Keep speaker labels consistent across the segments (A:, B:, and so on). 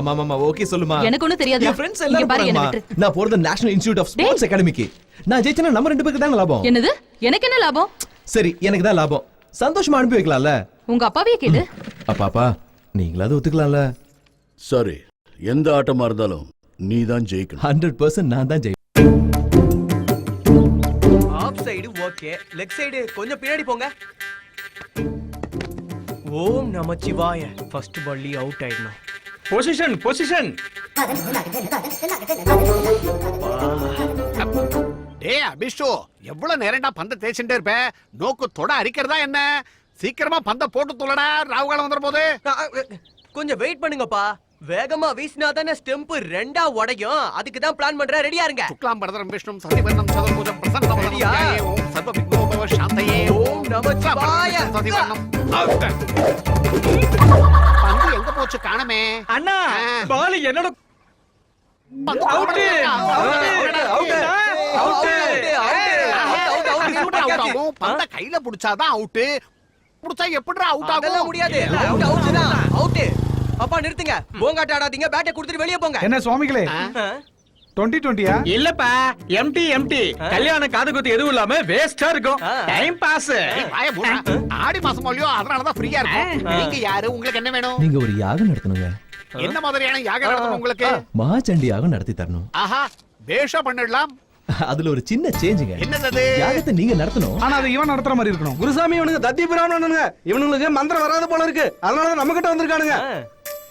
A: ஆமா ஆமா ஓகே சொல்லுமா.
B: எனக்கு ஒண்ணும் தெரியாது.
A: என் ஃப்ரெண்ட்ஸ் எல்லாரும்
B: பாரு என்ன
A: நான் போறது நேஷனல் இன்ஸ்டிடியூட் ஆஃப் ஸ்போர்ட்ஸ் அகாடமிக்கு நான் ஜெயிச்சனா நம்ம ரெண்டு பேருக்கு தாங்க லாபம்.
B: என்னது? எனக்கு என்ன லாபம்?
A: சரி எனக்கு தான் லாபம். சந்தோஷமா அனுப்பி வைக்கலாம்ல?
B: உங்க அப்பாவே கேளு.
A: அப்பாப்பா நீங்களாவது ஒத்துக்கலாம்ல?
C: சரி எந்த ஆட்டமா இருந்தாலும் நீ தான் ஜெயிக்கணும்.
A: ஹண்ட்ரட் பர்சன்ட் நான் தான் ஜெயிப்பேன்
D: off side okay leg side கொஞ்சம் பின்னாடி போங்க. ஓம் நமச்சிவாய. ஃபர்ஸ்ட் பால்லி அவுட் ஆயிடணும்.
E: பொசிஷன் பொசிஷன்
F: டேய் அபிஷு எவ்வளவு நேரம்டா பந்த தேய்ச்சுட்டே இருப்ப? நோக்கு தொட அரிக்கிறதா என்ன? சீக்கிரமா பந்த போட்டு தொலைடா ராவுகாலம் வந்துற போது.
D: கொஞ்சம் வெயிட் பண்ணுங்கப்பா. வேகமா வீசினா தானே ஸ்டெம்ப் ரெண்டா உடையும் அதுக்கு தான் பிளான் பண்றேன் ரெடியா இருங்க
F: சுக்லாம் பரதரம் விஷ்ணும் சதிவர்ணம் சதுர்புஜம் பிரசன்னம்
D: ரெடியா?
F: ஓம் சர்வ விக்னோபவ சாந்தயே
D: ஓம் நமச்சிவாய
F: சதிவர்ணம் பந்து எங்க போச்சு காணமே
E: அண்ணா பால் என்னோட out.
F: ஆகும்? பந்த கையில புடிச்சாதான் அவுட் புடிச்சா எப்படிடா அவுட் ஆகும்
D: முடியாது அவுட் அவுட் தான் அவுட் அப்பா நிறுத்துங்க. போங்காட்ட ஆடாதீங்க. பேட்டை கொடுத்துட்டு வெளியே போங்க.
G: என்ன சுவாமிகளே? டுவெண்ட்டி டுவெண்ட்டியா?
E: இல்லப்பா எம்டி எம்டி கல்யாணம் காது குத்து எதுவும் இல்லாம வேஸ்டா இருக்கும். Time boss.
F: ஆடி மாசம் இல்லையோ அதனாலதான் ஃப்ரீயா இருக்கும். நீங்க யாரு? உங்களுக்கு என்ன வேணும்?
A: நீங்க ஒரு யாகம் நடத்தணுங்க.
F: என்ன மாதிரியான யாகம் நடத்தணும் உங்களுக்கு?
A: மகாச்சண்டி யாகம் நடத்தி தரணும்.
F: ஆஹா பேஷா பண்ணிடலாம்.
A: அதுல ஒரு சின்ன சேஞ்சுங்க
F: என்னது
A: யாகத்தை நீங்க நடத்தணும்.
G: ஆனா அது இவன் நடத்துற மாதிரி இருக்கணும்.
H: குருசாமி இவனுங்க தத்தி பிராமணனுங்க இவனுங்களுக்கு மந்திரம் வராது போல இருக்கு. அதனாலதான் நம்ம கிட்ட வந்திருக்கானுங்க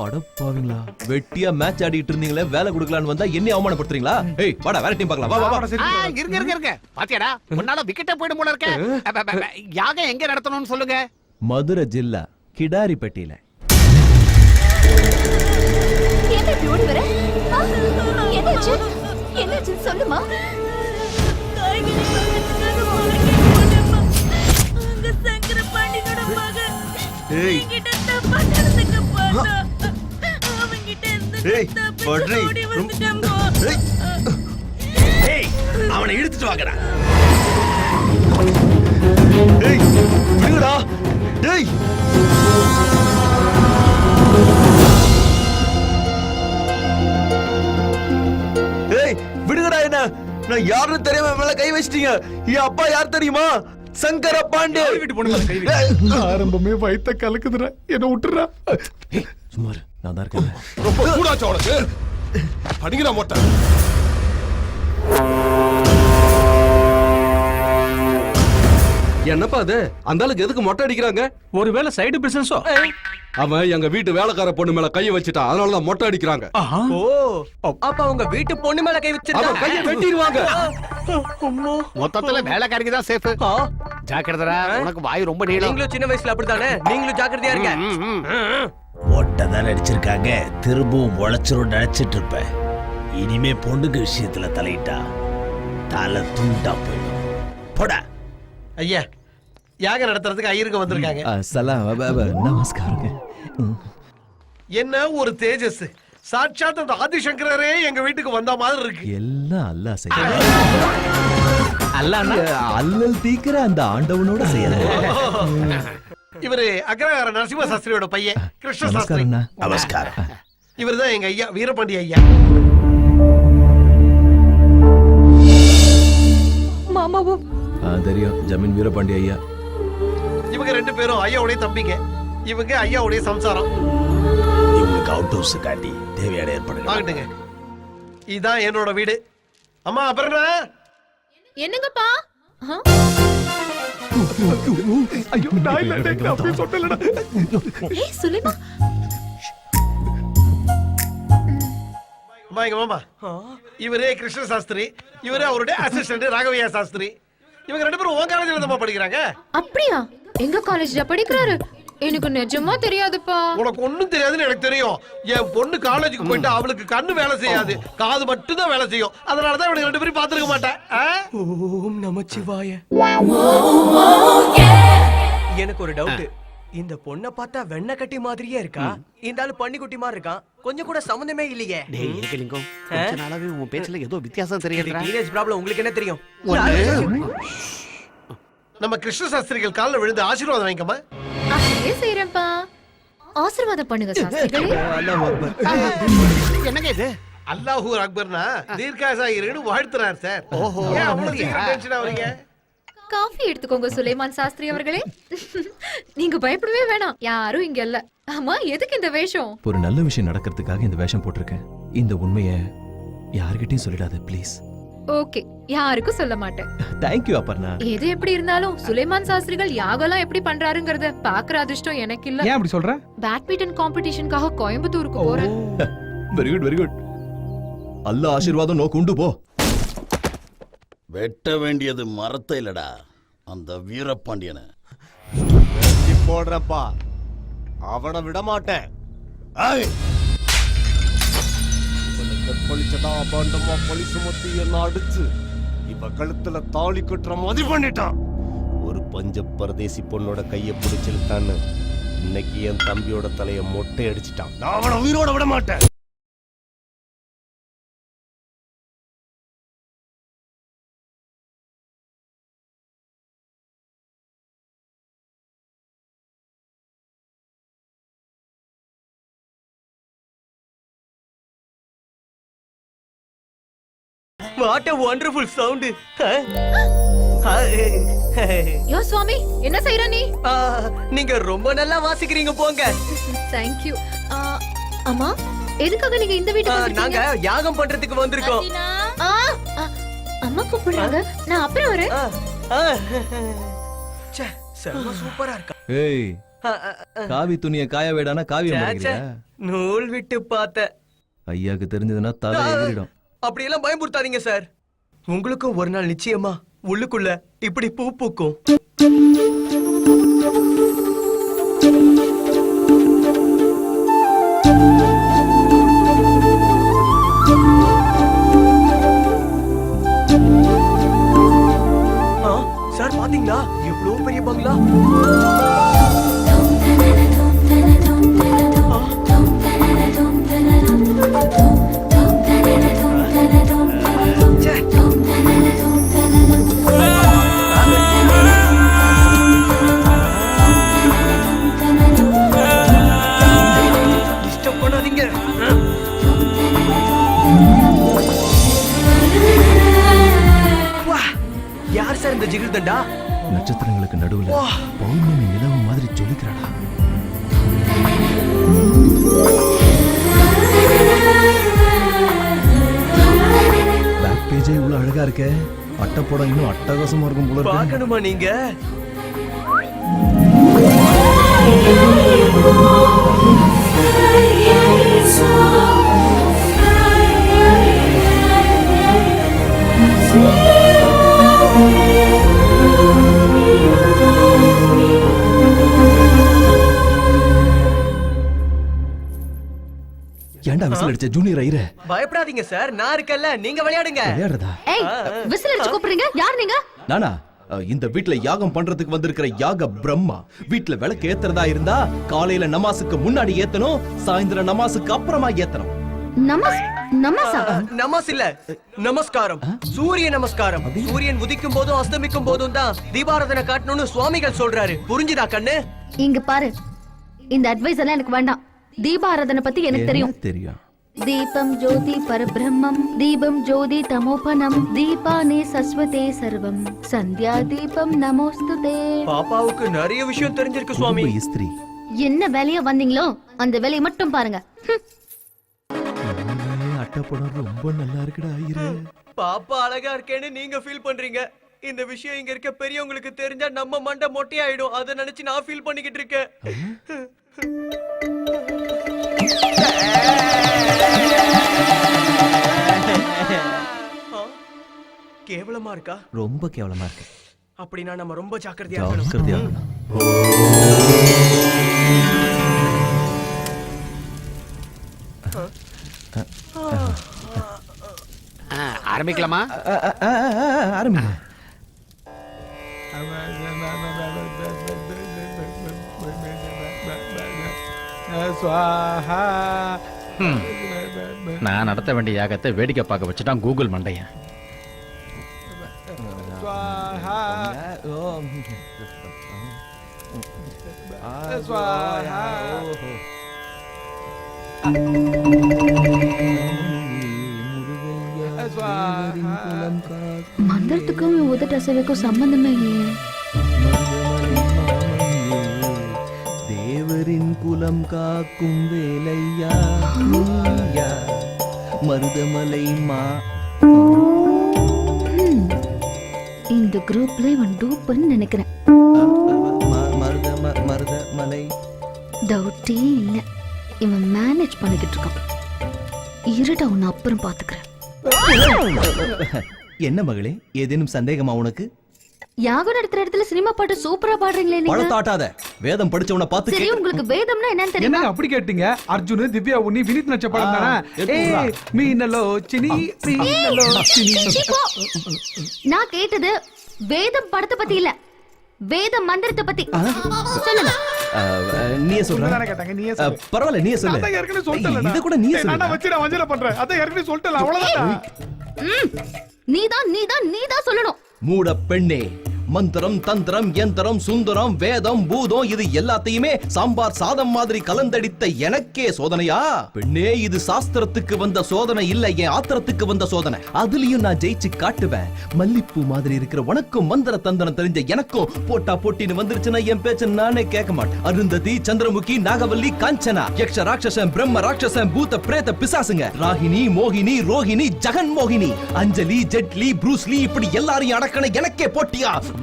A: அடப்பாவீங்களா? வெட்டியா மேட்ச் ஆடிட்டு இருந்தீங்களே வேலை கொடுக்கலான்னு வந்தா என்ன அவமானப்படுத்துறீங்களா? ஏய் வாடா வேற டீம் பார்க்கலாம். வா வா வா.
G: ஆ,
F: இருங்க இருங்க இருங்க. பாத்தியாடா? உன்னால விக்கெட்டே போயிடும் போல இருக்க. அப்ப, அப்ப, அப்ப, யாகம் எங்க நடத்தணும்னு சொல்லுங்க.
A: மதுரை ஜில்லா கிடாரிப்பட்டியில.
I: என்ன இப்படி ஓடி வர ஆ, என்னாச்சு? என்னாச்சு? சொல்லுமா.
H: ஏய். அவனை இழுத்துட்டு வாங்கடா. ஏய் விடுங்கடா. டேய் ஏய் விடுங்கடா என்ன. நான் யாருன்னு தெரியாம மேல கை வச்சிட்டீங்க. என் அப்பா யார் தெரியுமா? சங்கர பாண்டே.
E: வீட்டு பொண்ணு
G: ஆரம்பமே வயித்த கலக்குதுடா. என்ன விட்டுறா
A: சும்மா இரு, நான் தான் இருக்கேன்.
H: ரொம்ப சூடாச்சு உனக்கு? படிங்கடா மொட்டை. என்னப்பா அது? அந்த ஆளுக்கு எதுக்கு மொட்டை அடிக்கிறாங்க?
E: ஒருவேளை சைடு பிசினஸோ
H: அவன் எங்க வீட்டு வேலைக்கார பொண்ணு மேல கைய வச்சுட்டான் அதனாலதான் மொட்டை அடிக்கிறாங்க.
D: ஓ அப்ப உங்க வீட்டு பொண்ணு மேல கை
H: அவன் கைய
D: வச்சிருக்காங்க
H: வெட்டிடுவாங்க
F: மொத்தத்துல வேலைக்காரிக்கு தான் சேஃப்
D: ஆ,
F: ஜாக்கிரதா உனக்கு வாய் ரொம்ப நீளம்.
D: நீங்களும் சின்ன வயசுல அப்படித்தானே? நீங்களும் ஜாக்கிரதையா இருங்க.
F: ம், ம்.
J: ஒட்டை தான் அடிச்சிருக்காங்க. திரும்பவும் உழைச்சிரும் நினைச்சிட்டு இருப்பேன் இனிமே பொண்ணுங்க விஷயத்துல தலையிட்டா தலை துண்டா போயிடும். போடா.
K: ஐயா யாகம் நடத்துறதுக்கு ஐயருங்க வந்திருக்காங்க.
A: சலாம் வ- வ- வ- நமஸ்காரங்க.
K: என்ன ஒரு தேஜஸ் சாட்சாத் அந்த ஆதிசங்கரரே எங்க வீட்டுக்கு வந்த மாதிரி இருக்கு.
A: எல்லாம் அல்லாஹ் செய்ய. அல்லல் தீக்கிற அந்த ஆண்டவனோட செய்யறது.
K: இவரு அக்ரஹார நரசிம்ம சாஸ்திரியோட பையன் கிருஷ்ண சாஸ்திரி
J: நமஸ்காரம்.
K: இவர்தான் எங்க ஐயா வீரபாண்டி ஐயா.
B: மாமாவும்.
A: தெரியும். ஜமீன் வீரபாண்டி ஐயா.
K: இவங்க ரெண்டு பேரும் ஐயாவுடைய தம்பிங்க. இவங்க ஐயாவுடைய சம்சாரம்.
J: இவங்களுக்கு அவுட் ஹவுஸ் காட்டி தேவையான ஏற்பாடுகள்.
K: ஆகட்டுங்க இதான் என்னோட வீடு. அம்மா அப்புறம்
I: என்னங்கப்பா?
G: ஐயோ நான் இல்ல
I: ஏய் சுலைமா
K: அம்மா எங்க மாமா இவரே கிருஷ்ண சாஸ்திரி இவரே அவருடைய அசிஸ்டன்ட் ராகவையா சாஸ்திரி. இவங்க ரெண்டு பேரும் உன் காலேஜ்ல தான் படிக்கிறாங்க.
I: அப்படியா? எங்க காலேஜ்ல படிக்கிறாரு? எனக்கு நிஜமா தெரியாதுப்பா.
K: உனக்கு ஒண்ணும் தெரியாதுன்னு எனக்கு தெரியும். என் பொண்ணு காலேஜுக்கு போயிட்டு அவளுக்கு கண்ணு வேலை செய்யாது. காது மட்டும் தான் வேலை செய்யும். அதனாலதான் இவனுக்கு ரெண்டு பேரும் பாத்துருக்க மாட்டேன்?
D: ஓம் நமச்சிவாய எனக்கு ஒரு டவுட் இந்த பொண்ணை பார்த்தா வெண்ண கட்டி மாதிரியே இருக்கா? இந்த ஆளு பன்னிக்குட்டி மாதிரி இருக்கான். கொஞ்சம் கூட சம்மந்தமே இல்லையே.
F: டேய் ஏகலிங்கம் கொஞ்ச நாளாவே உன் பேச்சுல ஏதோ வித்தியாசம் தெரியுதுடா.
D: டீனேஜ் ப்ராப்ளம் உங்களுக்கு என்ன தெரியும்?
K: நம்ம கிருஷ்ண சாஸ்திரிகள் காலில் விழுந்து ஆசீர்வாதம் வாங்கிக்கமா?
I: அப்படியே செய்யறேன்ப்பா ஆசீர்வாதம் பண்ணுங்க சாஸ்திரிகளே
A: அல்லாஹ் அக்பர்.
F: என்னங்க இது?
K: அல்லாஹூ அக்பர்னா தீர்க்காசா இருன்னு வாழ்த்துறார் சார்.
F: ஓஹோ,
K: ஏன் அவ்வளவு? சீக்கிரம் டென்ஷன் ஆவறீங்க
I: காஃபி எடுத்துக்கோங்க சுலைமான் சாஸ்திரி அவர்களே. நீங்க பயப்படவே வேணாம். யாரும் இங்க இல்ல. ஆமா எதுக்கு இந்த வேஷம்?
A: ஒரு நல்ல விஷயம் நடக்கிறதுக்காக இந்த வேஷம் போட்டிருக்கேன். இந்த உண்மையை யார்கிட்டயும் சொல்லிடாத ப்ளீஸ்
I: ஓகே. யாருக்கும் சொல்ல மாட்டேன்.
A: தேங்க்யூ அப்பர்ணா
I: எது எப்படி இருந்தாலும் சுலைமான் சாஸ்திரிகள் யாகெல்லாம் எப்படி பண்றாருங்கறத பாக்குற அதிர்ஷ்டம் எனக்கு இல்ல.
G: ஏன் அப்படி சொல்ற?
I: பேட்மிண்டன் காம்படிஷனுக்காக கோயம்புத்தூருக்கு போறேன்.
A: Very good very good Allah ஆசீர்வாதம் நோக்கு உண்டு போ.
C: வெட்ட வேண்டியது மரத்தை இல்லடா. அந்த வீரபாண்டியனை.
H: போடுறப்பா. அவனை விட மாட்டேன்
C: ஏய்,
H: கற்பழிச்சதா அபாண்டமா பழி சுமத்தி என்ன அடிச்சு? இவ கழுத்துல தாலி கட்டுற மாதிரி பண்ணிட்டான் ஒரு பஞ்ச பரதேசி பொண்ணோட கைய பிடிச்சிருத்தான்னு இன்னைக்கு என் தம்பியோட தலைய மொட்டை அடிச்சிட்டான். நான் அவனை உயிரோட விட மாட்டேன்.
D: வாட் a wonderful சவுண்ட்
I: யோ சுவாமி என்ன செய்யற நீ?
D: நீங்க ரொம்ப நல்லா வாசிக்கிறீங்க போங்க.
I: தேங்க் யூ அம்மா எதுக்காக நீங்க இந்த வீட்டுக்கு
D: நாங்க யாகம் பண்றதுக்கு வந்திருக்கோம்.
I: அம்மா கூப்பிடுறாங்க. நான் அப்புறம் வரேன்.
D: சூப்பரா இருக்கா.
A: ஏய். காவி துணியை காய வேடானா காவியம்
D: நூல் விட்டு பார்த்த.
A: ஐயாக்கு தெரிஞ்சதுன்னா தலை எகிரிடும்.
D: அப்படியெல்லாம் பயமுறுத்தாதீங்க சார். உங்களுக்கும் ஒரு நாள் நிச்சயமா உள்ளுக்குள்ள இப்படி பூ பூக்கும். சார் பாத்தீங்களா? எவ்வளவு பெரிய பங்களா?
A: அழகா இருக்கே. அட்டைப்படம் இன்னும் அட்டகாசமா இருக்கும் போல
D: பார்க்கணுமா நீங்க?
A: ஏன்டா விசில் அடிச்ச? ஜூனியர் ஐயர
D: பயப்படாதீங்க சார். நான் இருக்கேன்ல. நீங்க விளையாடுங்க.
A: விளையாடுறதா?
I: ஏய் விசில் அடிச்சு கூப்பிடுறீங்க? யார் நீங்க?
A: நானா? இந்த வீட்ல யாகம் பண்றதுக்கு வந்திருக்கிற யாக பிரம்மா. வீட்ல விளக்கு ஏத்துறதா இருந்தா காலையில நமாஸுக்கு முன்னாடி ஏத்தணும் சாயந்தரம் நமாஸுக்கு அப்புறமா ஏத்தணும்.
I: நமஸ் நமசா
D: நமஸ் இல்ல. நமஸ்காரம். சூரிய நமஸ்காரம். சூரியன் உதிக்கும் போதும் அஸ்தமிக்கும் போதும் தான் தீபாராதனை காட்டணும்னு சுவாமிகள் சொல்றாரு. புரிஞ்சுதா கண்ணு?
I: இங்க பாரு. இந்த அட்வைஸ் எல்லாம் எனக்கு வேண்டாம். தீபாராதனை பத்தி எனக்கு தெரியும்.
A: தெரியும்?
I: தீபம் ஜோதி பரபிரம்மம் தீபம் ஜோதி தமோபனம் தீபானே சஸ்வதே சர்வம். சந்தியா தீபம் நமோஸ்துதே.
D: பாப்பாவுக்கு நிறைய விஷயம் தெரிஞ்சிருக்கு சுவாமி.
A: இஸ்திரி.
I: என்ன வேலையா வந்தீங்களோ அந்த வேலையை மட்டும் பாருங்க.
A: அட்டைப்படம் ரொம்ப நல்லா இருக்குடா ஐயரே.
D: பாப்பா அழகா இருக்கேன்னு நீங்க ஃபீல் பண்றீங்க. இந்த விஷயம் இங்க இருக்க பெரியவங்களுக்கு தெரிஞ்சா நம்ம மண்டை மொட்டையாயிடும். அதை நினைச்சு நான் ஃபீல் பண்ணிக்கிட்டு இருக்கேன். கேவலமா இருக்கா
A: ரொம்ப கேவலமா இருக்கு
D: அப்படின்னா நம்ம ரொம்ப ஜாக்கிரதையா
A: ஜாக்கிரதையா இருக்கணும்.
F: ஆரம்பிக்கலாமா
G: சுவாஹா.
E: நான் நடத்த வேண்டிய யாகத்தை வேடிக்கை பார்க்க வச்சுட்டான் கூகுள் மண்டையன்.
I: மந்திரத்துக்கும் உதட்ட அசைவுக்கும் சம்பந்தமே இல்லையே.
A: தேவரின் குலம் காக்கும் வேலையா? நீயா? மருதமலை மா.
I: இந்த குரூப்ல இவன் டூப்புன்னு நினைக்கிறேன்.
A: ம- மருத ம- மருதமலை?
I: டவுட்டே இல்ல. இவன் மேனேஜ் பண்ணிக்கிட்டு இருக்கான். இருடா உன்னை அப்புறம் பாத்துக்கிறேன்.
A: என்ன மகளே? ஏதேனும் சந்தேகமா உனக்கு?
I: யாகம் நடத்துற இடத்துல சினிமா பாட்டு சூப்பரா பாடுறீங்களே நீங்க?
A: பழத்தாட்டாத வேதம் படிச்சவன பார்த்து
I: சரி உங்களுக்கு வேதம்னா என்னன்னு தெரியுமா?
G: என்னங்க அப்படி கேட்டீங்க? அர்ஜுன் திவ்யா உன்னி வினித் நச்ச படம் தானே? ஏய். மீனலோ சினி மீனலோ சினி.
I: நான் கேட்டது வேதம் படத்தை பத்தி இல்ல. வேத மந்திரத்தை பத்தி. சொல்லுங்க.
A: நீயே
G: சொல்லு.
A: பரவாயில்ல நீயே சொல்லு.
G: அதான் ஏற்கனவே சொல்லிட்டேன்லடா.
A: இத கூட நீயே
G: நான்
A: சொல்லு.
G: வச்சு நான் பண்றேன். அதான் ஏற்கனவே சொல்லிட்டேன் அவ்வளவுதான்
I: ம். நீதான் நீதான் நீதான் சொல்லணும்.
A: மூட பெண்ணே. மந்திரம் தந்திரம் யந்திரம் சுந்தரம் வேதம் பூதம் இது எல்லாத்தையுமே சாம்பார் சாதம் மாதிரி கலந்தடித்த எனக்கே சோதனையா? பெண்ணே இது சாஸ்திரத்துக்கு வந்த சோதனை இல்ல என் ஆத்திரத்துக்கு வந்த சோதனை. அதுலயும் நான் ஜெயிச்சு காட்டுவேன். மல்லிப்பூ மாதிரி இருக்கிற உனக்கும் மந்திர தந்திரம் தெரிஞ்ச எனக்கும் போட்டா போட்டின்னு வந்துருச்சுன்னா என் பேச்ச நானே கேட்க மாட்டேன். அருந்ததி சந்திரமுகி நாகவல்லி காஞ்சனா யக்ஷ ராட்சசன் பிரம்ம ராட்சசன் பூத்த பிரேத பிசாசுங்க. ராகினி மோகினி ரோஹிணி ஜெகன் மோகினி அஞ்சலி ஜெட்லி ப்ரூஸ்லி இப்படி எல்லாரையும் அடக்கன எனக்கே போட்டியா?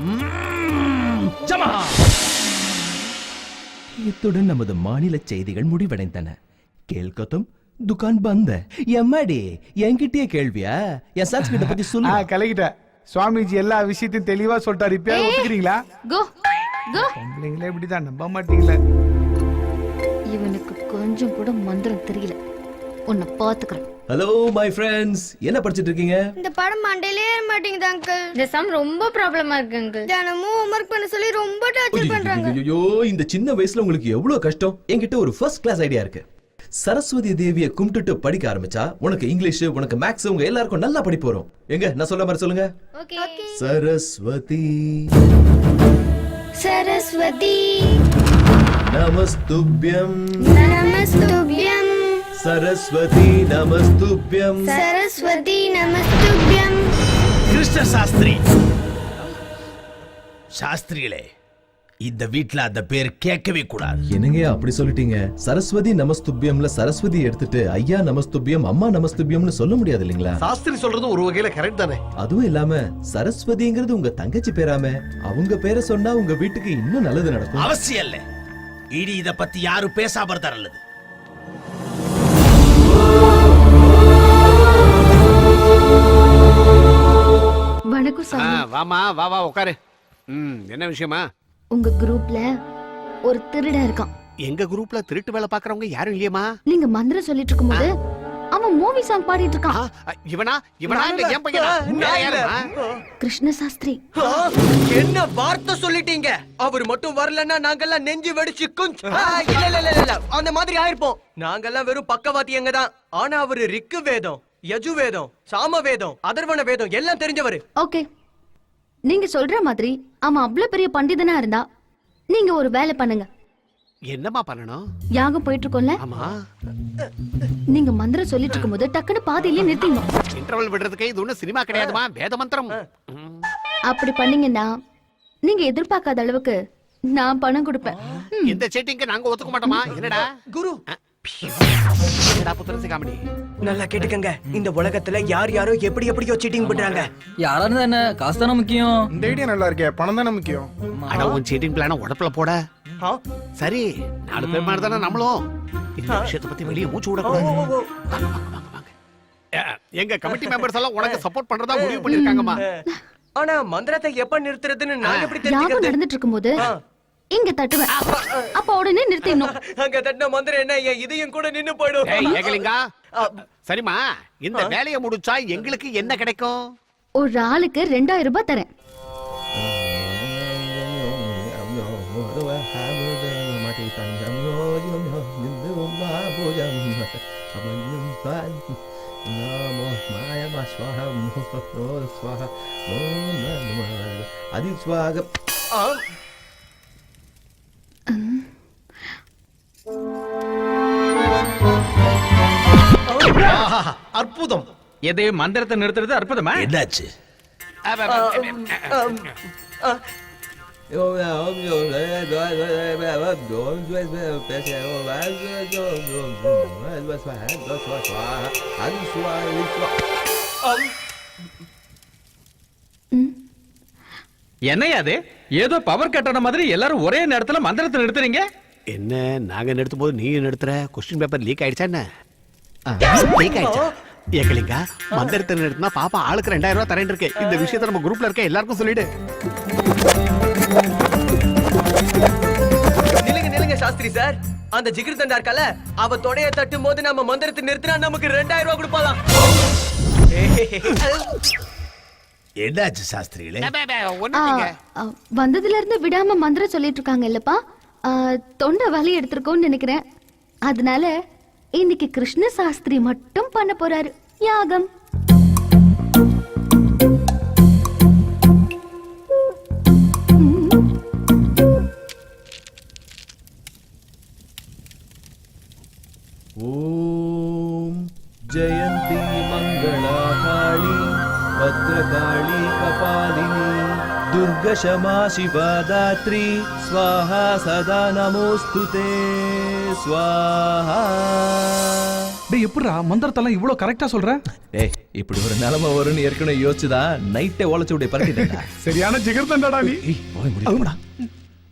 A: இத்துடன் நமது மாநில செய்திகள் முடிவடைந்தன. கேள்கத்தும் துகான் பந்த. எம்மாடி? என்கிட்டயே கேள்வியா? என் சன்ஸ்கிரிட்ட பத்தி
G: ஆ
A: சொல்லு
G: கலகிட்ட சுவாமிஜி எல்லா விஷயத்தையும் தெளிவா சொல்லிட்டாரு. இப்ப ஒத்துக்கிறீங்களா? பொம்பளைங்களே இப்படிதான் நம்ப மாட்டீங்களே.
I: இவனுக்கு கொஞ்சம் கூட மந்திரம் தெரியல. உன்னை பாத்துக்கிறேன்
A: ஹலோ மை ஃப்ரெண்ட்ஸ் என்ன படிச்சிட்டு இருக்கீங்க
L: இந்த படம் மண்டையிலே ஏற மாட்டேங்குது அங்கிள்
I: இந்த சம் ரொம்ப ப்ராப்ளமா இருக்கு அங்கிள்
L: தினமும் ஹோம்ஒர்க் பண்ண சொல்லி ரொம்ப டார்ச்சர் பண்றாங்க.
A: ஐயோ இந்த சின்ன வயசுல உங்களுக்கு எவ்வளவு கஷ்டம்? என்கிட்ட ஒரு ஃபர்ஸ்ட் கிளாஸ் ஐடியா இருக்கு. சரஸ்வதி தேவியை கும்பிட்டுட்டு படிக்க ஆரம்பிச்சா உனக்கு இங்கிலீஷ் உனக்கு மேக்ஸ் உங்க எல்லாருக்கும் நல்லா படிப்பு வரும். எங்க நான் சொல்ல மாதிரி சொல்லுங்க.
L: ஓகே.
A: சரஸ்வதி.
L: சரஸ்வதி.
A: நமஸ்துப்யம்.
L: நமஸ்துபியம்
A: சரஸ்வதி நமஸ்துப்யம்.
L: சரஸ்வதி நமஸ்துபியம்.
J: கிருஷ்ண சாஸ்திரி சாஸ்திரிகளே இந்த வீட்ல அந்த பேர் கேட்கவே கூடாது.
A: என்னங்க அப்படி சொல்லிட்டீங்க? சரஸ்வதி நமஸ்துப்யம்ல சரஸ்வதி எடுத்துட்டு ஐயா நமஸ்துப்யம் அம்மா நமஸ்துப்யம்னு சொல்ல முடியாது இல்லைங்களா?
K: சாஸ்திரி சொல்றது ஒரு வகையில கரெக்ட் தானே?
A: அதுவும் இல்லாம சரஸ்வதிங்கிறது உங்க தங்கச்சி பேராம. அவங்க பேரை சொன்னா உங்க வீட்டுக்கு இன்னும் நல்லது நடக்கும்.
J: அவசியம் இல்ல. இனி இத பத்தி யாரும் பேசாம நல்லது.
F: வாமா வா வா உட்காரு ம் என்ன விஷயமா?
I: உங்க குரூப்ல ஒரு திருடன் இருக்கான்.
F: எங்க குரூப்ல திருட்டு வேலை பாக்குறவங்க யாரும் இல்லையம்மா?
I: நீங்க மந்திரம் சொல்லிட்டு இருக்கும்போது அவன் மூவி சாங் பாடிட்டு
F: ஆ,
I: இருக்கான்
F: இவனா? இவனா இல்ல என் பையனா? வேற யாரும்மா?
I: கிருஷ்ண சாஸ்திரி
D: என்ன வார்த்தை சொல்லிட்டீங்க? அவர் மட்டும் வரலன்னா நாங்கெல்லாம் நெஞ்சு வெடிச்சு குஞ்ச். ஆ, இல்ல இல்ல இல்ல இல்ல. அந்த மாதிரி ஆயிருப்போம். நாங்கெல்லாம் வெறும் பக்கவாத்தியங்க தான். ஆனா அவரு ரிக்கு வேதம் யஜு வேதம் சாம வேதம் அதர்வன வேதம் எல்லாம் தெரிஞ்சவரு.
I: ஓகே. நீங்க சொல்ற மாதிரி அவன் அவ்வளவு பெரிய பண்டிதனா இருந்தா நீங்க ஒரு வேலை பண்ணுங்க.
F: என்னம்மா பண்ணணும்?
I: யாகம் போயிட்டு இருக்கோம்ல?
F: ஆமா.
I: நீங்க மந்திரம் சொல்லிட்டு இருக்கும்போது டக்குன்னு பாதியிலே நிறுத்திடணும்
F: இன்டர்வல் விடுறதுக்கு இது ஒண்ணும் சினிமா கிடையாதுமா? வேத மந்திரம்.
I: அப்படி பண்ணீங்கன்னா நீங்க எதிர்பார்க்காத அளவுக்கு நான் பணம் கொடுப்பேன்.
F: இந்த செட்டிங்க்கு நாங்க ஒத்துக்க மாட்டோமா? என்னடா?
D: குரு நல்லா கேட்டுக்கங்க. இந்த உலகத்துல யார் யாரோ எப்படி எப்படியோ சீட்டிங் பண்றாங்க.
E: யாரா இருந்தா என்ன காசு தானே முக்கியம்.
G: இந்த ஐடியா நல்லா இருக்கே. பணம் தானே முக்கியம்.
F: அட உன் சீட்டிங் பிளான உடப்புல போட.
D: ஆ?
F: சரி நாலு பேர் மாதிரி தானே நம்மளும். இந்த விஷயத்தை பத்தி வெளியே மூச்சு விடக்கூடாது. எங்க கமிட்டி மெம்பர்ஸ் எல்லாம் உனக்கு சப்போர்ட் பண்றதா முடிவு பண்ணிருக்காங்கம்மா.
D: ஆனா மந்திரத்தை எப்ப நிறுத்துறதுன்னு நான் எப்படி தெரிஞ்சுக்கிறது?
I: நடந்துட்டு இருக்கும்போது. இங்க தட்டுவேன். அப்ப. உடனே நிறுத்திடணும்.
D: அங்க தட்டின மந்திரம் என்ன? என் இதயம் கூட நின்னு போயிடும்.
F: ஏகலிங்கா. சரிம்மா இந்த வேலையை முடிச்சா எங்களுக்கு என்ன கிடைக்கும்?
I: ஒரு ஆளுக்கு ரெண்டாயிரம் ரூபாய் தரேன்.
A: அதிஸ்வாக
E: எது மந்திரத்தை நிறுத்துறது அற்புதமா?
J: என்னாச்சு?
E: என்னையா அது? ஏதோ பவர் கட்டான மாதிரி எல்லாரும் ஒரே நேரத்துல மந்திரத்தை நிறுத்துறீங்க?
F: என்ன நாங்க நிறுத்தும் போது நீ நிறுத்துற? கொஸ்டின் பேப்பர் லீக் ஆயிடுச்சா என்ன? லீக் ஆயிடுச்சா? ஏக்கலிங்கா மந்திரத்தை நிறுத்தினா பாப்பா ஆளுக்கு ரெண்டாயிரம் ரூபாய் தரேன் இருக்கு. இந்த விஷயத்த நம்ம குரூப்ல இருக்க எல்லாருக்கும் சொல்லிடு.
D: நிலுங்க நிலுங்க சாஸ்திரி சார். அந்த ஜிகிர் தண்டா இருக்கல அவ தொடைய தட்டும் போது நம்ம மந்திரத்தை நிறுத்தினா நமக்கு ரெண்டாயிரம் ரூபாய் கொடுப்பாளாம்.
J: என்னாச்சு சாஸ்திரிகளே?
I: வந்ததுல இருந்து விடாம மந்திரம் சொல்லிட்டு இருக்காங்க இல்லப்பா. தொண்டை வலி எடுத்திருக்கோம்னு நினைக்கிறேன். அதனால இன்னைக்கு கிருஷ்ண சாஸ்திரி மட்டும் பண்ண போறாரு. யாகம்.
A: துர்கஷமா சிவதாத்ரி ஸ்வாஹா சதா நமோஸ்துதே ஸ்வாஹா
G: டேய் எப்படிடா மந்திரத்தெல்லாம் இவ்வளவு கரெக்டா சொல்ற?
A: ஏய் இப்படி ஒரு நிலைமை வரும்னு ஏற்கனவே யோசிச்சுதான் நைட்டே உழைச்சு விட பரட்டிட்டேன்டா
G: சரியான ஜிகர் தண்டாடா நீ
A: போய் முடியும்